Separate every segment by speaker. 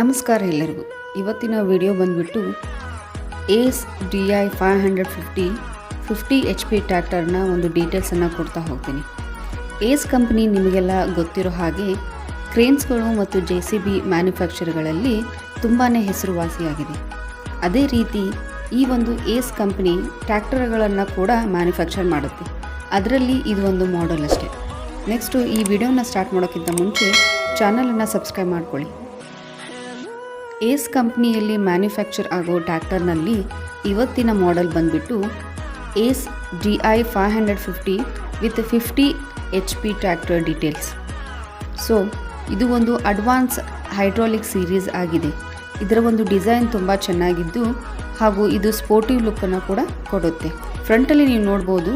Speaker 1: ನಮಸ್ಕಾರ ಎಲ್ಲರಿಗೂ. ಇವತ್ತಿನ ವಿಡಿಯೋ ಬಂದ್ಬಿಟ್ಟು Ace D I five hundred fifty fifty H P ಟ್ರ್ಯಾಕ್ಟರ್ನ ಒಂದು ಡೀಟೇಲ್ಸನ್ನು ಕೊಡ್ತಾ ಹೋಗ್ತೀನಿ. ಏಸ್ ಕಂಪ್ನಿ ನಿಮಗೆಲ್ಲ ಗೊತ್ತಿರೋ ಹಾಗೆ ಕ್ರೇನ್ಸ್ಗಳು ಮತ್ತು ಜೆ ಸಿ ಬಿ ಮ್ಯಾನುಫ್ಯಾಕ್ಚರ್ಗಳಲ್ಲಿ ತುಂಬಾ ಹೆಸರುವಾಸಿಯಾಗಿದೆ. ಅದೇ ರೀತಿ ಈ ಒಂದು ಏಸ್ ಕಂಪ್ನಿ ಟ್ರ್ಯಾಕ್ಟರ್ಗಳನ್ನು ಕೂಡ ಮ್ಯಾನುಫ್ಯಾಕ್ಚರ್ ಮಾಡುತ್ತೆ. ಅದರಲ್ಲಿ ಇದು ಒಂದು ಮಾಡೆಲ್ ಅಷ್ಟೇ. ನೆಕ್ಸ್ಟು ಈ ವಿಡಿಯೋನ ಸ್ಟಾರ್ಟ್ ಮಾಡೋಕ್ಕಿಂತ ಮುಂಚೆ ಚಾನಲನ್ನು ಸಬ್ಸ್ಕ್ರೈಬ್ ಮಾಡ್ಕೊಳ್ಳಿ. ಏಸ್ ಕಂಪ್ನಿಯಲ್ಲಿ ಮ್ಯಾನುಫ್ಯಾಕ್ಚರ್ ಆಗೋ ಟ್ಯಾಕ್ಟರ್ನಲ್ಲಿ ಇವತ್ತಿನ ಮಾಡೆಲ್ ಬಂದ್ಬಿಟ್ಟು Ace D I five hundred fifty with fifty H P tractor details. So, ಇದು ಒಂದು ಅಡ್ವಾನ್ಸ್ ಹೈಡ್ರಾಲಿಕ್ ಸೀರೀಸ್ ಆಗಿದೆ. ಇದರ ಒಂದು ಡಿಸೈನ್ ತುಂಬ ಚೆನ್ನಾಗಿದ್ದು ಹಾಗೂ ಇದು ಸ್ಪೋರ್ಟಿವ್ ಲುಕ್ಕನ್ನು ಕೂಡ ಕೊಡುತ್ತೆ. ಫ್ರಂಟಲ್ಲಿ ನೀವು ನೋಡ್ಬೋದು,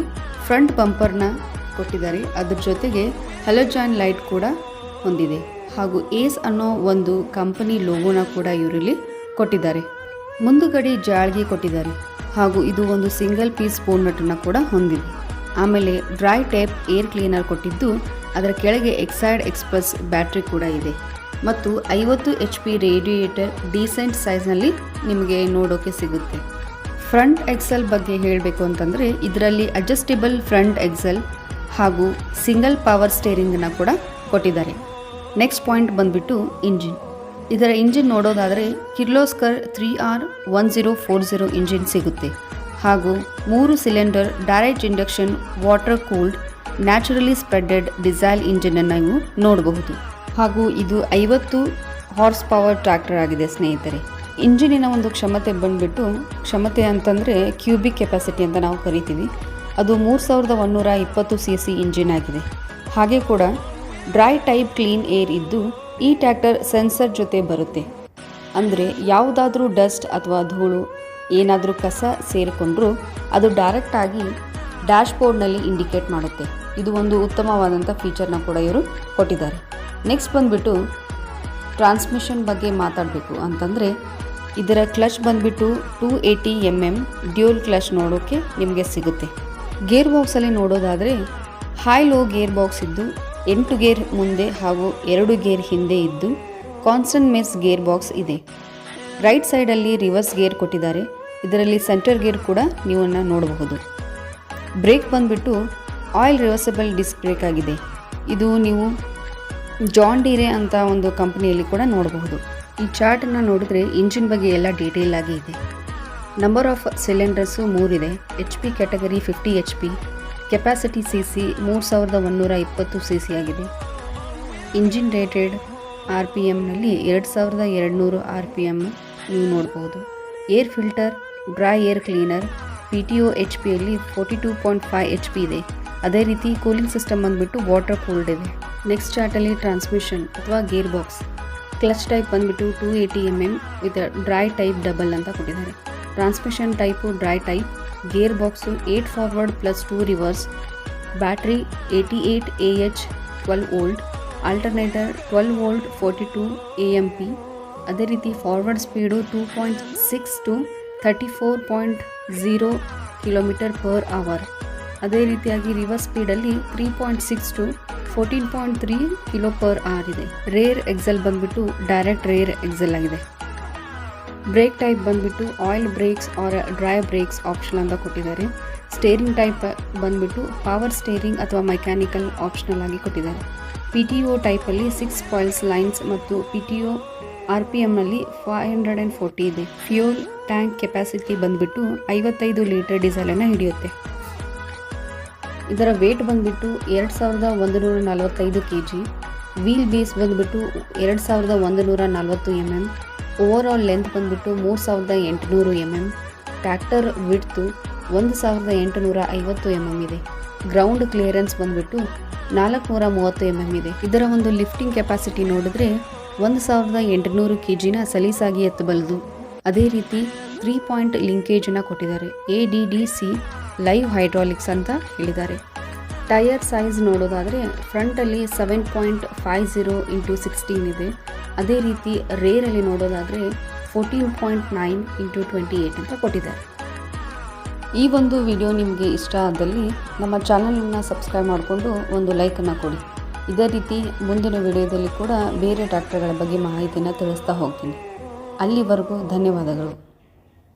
Speaker 1: ಫ್ರಂಟ್ ಬಂಪರ್ನ ಕೊಟ್ಟಿದ್ದಾರೆ. ಅದ್ರ ಜೊತೆಗೆ ಹಲೋಜಾನ್ ಲೈಟ್ ಕೂಡ ಹೊಂದಿದೆ. ಹಾಗೂ ಏಸ್ ಅನ್ನೋ ಒಂದು ಕಂಪನಿ ಲೋಗೋನ ಕೂಡ ಇವರಲ್ಲಿ ಕೊಟ್ಟಿದ್ದಾರೆ. ಮುಂದುಗಡೆ ಜಾಳ್ಗೆ ಕೊಟ್ಟಿದ್ದಾರೆ ಹಾಗೂ ಇದು ಒಂದು ಸಿಂಗಲ್ ಪೀಸ್ ಫೋನ್ ನಟನ್ನು ಕೂಡ ಹೊಂದಿದೆ. ಆಮೇಲೆ ಡ್ರೈ ಟೈಪ್, ಏರ್ ಕ್ಲೀನರ್ ಕೊಟ್ಟಿದ್ದು ಅದರ ಕೆಳಗೆ ಎಕ್ಸೈಡ್ ಎಕ್ಸ್ಪ್ರೆಸ್ ಬ್ಯಾಟ್ರಿ ಕೂಡ ಇದೆ. ಮತ್ತು ಐವತ್ತು ಎಚ್ ಪಿ ರೇಡಿಯೇಟರ್ ಡೀಸೆಂಟ್ ಸೈಜ್ನಲ್ಲಿ ನಿಮಗೆ ನೋಡೋಕೆ ಸಿಗುತ್ತೆ. ಫ್ರಂಟ್ ಎಕ್ಸೆಲ್ ಬಗ್ಗೆ ಹೇಳಬೇಕು ಅಂತಂದರೆ ಇದರಲ್ಲಿ ಅಡ್ಜಸ್ಟೇಬಲ್ ಫ್ರಂಟ್ ಎಕ್ಸೆಲ್ ಹಾಗೂ ಸಿಂಗಲ್ ಪವರ್ ಸ್ಟೇರಿಂಗನ್ನು ಕೂಡ ಕೊಟ್ಟಿದ್ದಾರೆ. ನೆಕ್ಸ್ಟ್ ಪಾಯಿಂಟ್ ಬಂದ್ಬಿಟ್ಟು ಇಂಜಿನ್ ಇದರ ಇಂಜಿನ್ ನೋಡೋದಾದರೆ Kirloskar three R one zero four zero engine ಸಿಗುತ್ತೆ. ಹಾಗೂ ಮೂರು cylinder direct induction water cooled naturally spreaded diesel ಇಂಜಿನನ್ನು ನೀವು ನೋಡಬಹುದು. ಹಾಗೂ ಇದು ಐವತ್ತು ಹಾರ್ಸ್ ಪವರ್ ಟ್ರ್ಯಾಕ್ಟರ್ ಆಗಿದೆ ಸ್ನೇಹಿತರೆ. ಇಂಜಿನಿನ ಒಂದು ಕ್ಷಮತೆ ಬಂದ್ಬಿಟ್ಟು, ಕ್ಷಮತೆ ಅಂತಂದರೆ ಕ್ಯೂಬಿಕ್ ಕೆಪಾಸಿಟಿ ಅಂತ ನಾವು ಕರಿತೀವಿ. ಅದು ಮೂರು ಸಾವಿರದ ಒನ್ನೂರ ಇಪ್ಪತ್ತು ಸಿ ಸಿ ಇಂಜಿನ್ ಆಗಿದೆ. ಹಾಗೆ ಕೂಡ ಡ್ರೈ ಟೈಪ್ ಕ್ಲೀನ್ ಏರ್ ಇದ್ದು, ಈ ಟ್ರ್ಯಾಕ್ಟರ್ ಸೆನ್ಸರ್ ಜೊತೆ ಬರುತ್ತೆ. ಅಂದರೆ ಯಾವುದಾದ್ರೂ ಡಸ್ಟ್ ಅಥವಾ ಧೂಳು, ಏನಾದರೂ ಕಸ ಸೇರಿಕೊಂಡ್ರೂ ಅದು ಡೈರೆಕ್ಟಾಗಿ ಡ್ಯಾಶ್ಬೋರ್ಡ್ನಲ್ಲಿ ಇಂಡಿಕೇಟ್ ಮಾಡುತ್ತೆ. ಇದು ಒಂದು ಉತ್ತಮವಾದಂಥ ಫೀಚರ್ನ ಕೂಡ ಇವರು ಕೊಟ್ಟಿದ್ದಾರೆ. ನೆಕ್ಸ್ಟ್ ಬಂದುಬಿಟ್ಟು ಟ್ರಾನ್ಸ್ಮಿಷನ್ ಬಗ್ಗೆ ಮಾತಾಡಬೇಕು ಅಂತಂದರೆ, ಇದರ ಕ್ಲಚ್ ಬಂದುಬಿಟ್ಟು two eighty M M dual clutch ನೋಡೋಕ್ಕೆ ನಿಮಗೆ ಸಿಗುತ್ತೆ. ಗೇರ್ ಬಾಕ್ಸಲ್ಲಿ ನೋಡೋದಾದರೆ, ಹೈ ಲೋ ಗೇರ್ ಬಾಕ್ಸ್ ಇದ್ದು ಎಂಟು ಗೇರ್ ಮುಂದೆ ಹಾಗೂ ಎರಡು ಗೇರ್ ಹಿಂದೆ ಇದ್ದು ಕಾನ್ಸ್ಟಂಟ್ ಮೆಸ್ ಗೇರ್ ಬಾಕ್ಸ್ ಇದೆ. ರೈಟ್ ಸೈಡಲ್ಲಿ ರಿವರ್ಸ್ ಗೇರ್ ಕೊಟ್ಟಿದ್ದಾರೆ. ಇದರಲ್ಲಿ ಸೆಂಟರ್ ಗೇರ್ ಕೂಡ ನೀವನ್ನ ನೋಡಬಹುದು. ಬ್ರೇಕ್ ಬಂದುಬಿಟ್ಟು ಆಯಿಲ್ ರಿವರ್ಸಬಲ್ ಡಿಸ್ಕ್ ಬ್ರೇಕ್ ಆಗಿದೆ. ಇದು ನೀವು ಜಾನ್ ಡೀರೆ ಅಂತ ಒಂದು ಕಂಪನಿಯಲ್ಲಿ ಕೂಡ ನೋಡಬಹುದು. ಈ ಚಾರ್ಟನ್ನು ನೋಡಿದ್ರೆ ಇಂಜಿನ್ ಬಗ್ಗೆ ಎಲ್ಲ ಡೀಟೇಲ್ ಆಗಿ ಇದೆ. Number of cylinders ಮೂರಿದೆ H P category fifty H P capacity C C ಮೂರು ಸಾವಿರದ ಒಂದೂರ ಇಪ್ಪತ್ತು ಸಿ ಸಿ ಆಗಿದೆ. ಇಂಜಿನ್ ರೇಟೆಡ್ ಆರ್ ಪಿ ಎಮ್ನಲ್ಲಿ ಎರಡು ಸಾವಿರದ ಎರಡುನೂರು ಆರ್ ಪಿ ಎಂ ನೀವು ನೋಡ್ಬೋದು. Air filter, dry air cleaner, P T O H ಪಿಯಲ್ಲಿ forty two point five H P ಇದೆ. ಅದೇ ರೀತಿ ಕೂಲಿಂಗ್ ಸಿಸ್ಟಮ್ ಬಂದುಬಿಟ್ಟು ವಾಟರ್ ಕೂಲ್ಡ್ ಇದೆ. ನೆಕ್ಸ್ಟ್ ಚಾರ್ಟಲ್ಲಿ ಟ್ರಾನ್ಸ್ಮಿಷನ್ ಅಥವಾ ಗೇರ್ ಬಾಕ್ಸ್. ಕ್ಲಚ್ ಟೈಪ್ ಬಂದುಬಿಟ್ಟು two eighty M M with dry type double ಅಂತ ಕೊಟ್ಟಿದ್ದಾರೆ. Transmission type dry type gear box eight forward plus two reverse, battery eighty eight A H twelve volt, alternator twelve volt forty two A M P, ಅದೇ ರೀತಿ forward speed two point six to thirty four point zero kilometre per hour. ಅದೇ ರೀತಿಯಾಗಿ reverse ಸ್ಪೀಡಲ್ಲಿ three point six to fourteen point three kilo per hour ಇದೆ. Rear axle ಬಂದ್ಬಿಟ್ಟು direct rear axle ಆಗಿದೆ. Brake type ಬಂದ್ಬಿಟ್ಟು oil brakes or dry brakes option ಅಂತ ಕೊಟ್ಟಿದ್ದಾರೆ. Steering type ಬಂದ್ಬಿಟ್ಟು power steering ಅಥವಾ ಮೆಕ್ಯಾನಿಕಲ್ ಆಪ್ಷನಲ್ ಆಗಿ ಕೊಟ್ಟಿದ್ದಾರೆ. ಪಿ ಟಿ ಒ ಟೈಪಲ್ಲಿ ಸಿಕ್ಸ್ ಪಾಯಿಲ್ಸ್ ಲೈನ್ಸ್ ಮತ್ತು P T O R P ಎಮ್ನಲ್ಲಿ five hundred and forty ಇದೆ. ಫ್ಯೂಲ್ ಟ್ಯಾಂಕ್ ಕೆಪಾಸಿಟಿ ಬಂದ್ಬಿಟ್ಟು ಐವತ್ತೈದು ಲೀಟರ್ ಡೀಸೆಲನ್ನು ಹಿಡಿಯುತ್ತೆ. ಇದರ ವೇಟ್ ಬಂದ್ಬಿಟ್ಟು ಎರಡು ಸಾವಿರದ ಒಂದು ನೂರ ನಲವತ್ತೈದು ಕೆ ಜಿ ವೀಲ್ ಬೇಸ್ ಬಂದ್ಬಿಟ್ಟು ಎರಡು ಸಾವಿರದ ಒಂದು ನೂರ ನಲವತ್ತು M M overall length ಬಂದ್ಬಿಟ್ಟು ಮೂರು ಸಾವಿರದ ಎಂಟುನೂರು ಎಂ ಎಂ ಟ್ಯಾಕ್ಟರ್ ವಿಡ್ತು ಒಂದು ಸಾವಿರದ ಎಂಟುನೂರ ಐವತ್ತು ಎಂ ಎಂ ಇದೆ. ಗ್ರೌಂಡ್ ಕ್ಲಿಯರೆನ್ಸ್ ಬಂದ್ಬಿಟ್ಟು ನಾಲ್ಕುನೂರ ಮೂವತ್ತು ಎಂ ಎಂ ಇದೆ. ಇದರ ಒಂದು ಲಿಫ್ಟಿಂಗ್ ಕೆಪಾಸಿಟಿ ನೋಡಿದ್ರೆ ಒಂದು ಸಾವಿರದ ಎಂಟುನೂರು ಕೆ ಜಿನ ಸಲೀಸಾಗಿ ಎತ್ತಬಲ್ಲದು. ಅದೇ ರೀತಿ ತ್ರೀ ಪಾಯಿಂಟ್ ಲಿಂಕೇಜನ್ನು ಕೊಟ್ಟಿದ್ದಾರೆ. A D D C live hydraulics ಅಂತ ಹೇಳಿದ್ದಾರೆ. ಟೈರ್ ಸೈಜ್ ನೋಡೋದಾದರೆ ಫ್ರಂಟಲ್ಲಿ seven point five zero into sixteen ಇದೆ. ಅದೇ ರೀತಿ ರೇರಲ್ಲಿ ನೋಡೋದಾದರೆ fourteen point nine into twenty eight ಅಂತ ಕೊಟ್ಟಿದ್ದಾರೆ. ಈ ಒಂದು ವಿಡಿಯೋ ನಿಮಗೆ ಇಷ್ಟ ಆದಲ್ಲಿ ನಮ್ಮ ಚಾನಲನ್ನು ಸಬ್ಸ್ಕ್ರೈಬ್ ಮಾಡಿಕೊಂಡು ಒಂದು ಲೈಕನ್ನು ಕೊಡಿ. ಇದೇ ರೀತಿ ಮುಂದಿನ ವಿಡಿಯೋದಲ್ಲಿ ಕೂಡ ಬೇರೆ ಟ್ರ್ಯಾಕ್ಟರ್ಗಳ ಬಗ್ಗೆ ಮಾಹಿತಿಯನ್ನು ತಿಳಿಸ್ತಾ ಹೋಗ್ತೀನಿ. ಅಲ್ಲಿವರೆಗೂ ಧನ್ಯವಾದಗಳು.